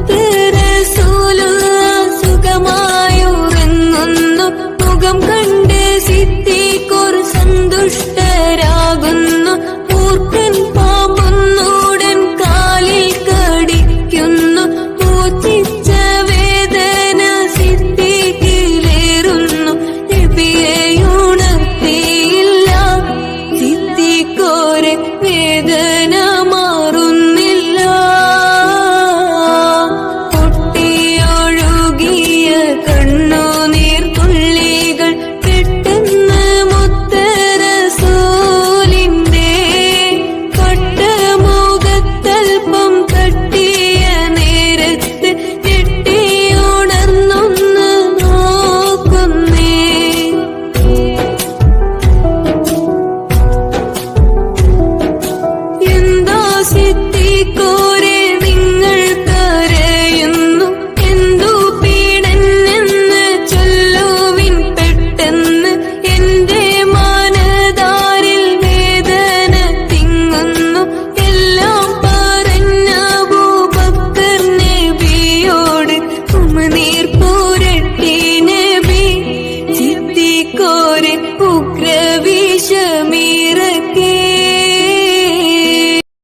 வந்து സിദ്ധിക്കോരെ നിങ്ങൾ കരയുന്നു. എന്തു പീഡനെന്ന് ചൊല്ലുവിൻ പെട്ടെന്ന്. എന്റെ മാനദാരിൽ വേദന തിങ്ങുന്നു. എല്ലാം പറഞ്ഞ ഭൂഭക്തർ നബിയോട് ഉമനീർ പൂരട്ടി നബി സിദ്ധിക്കോരെ ഉപ്പ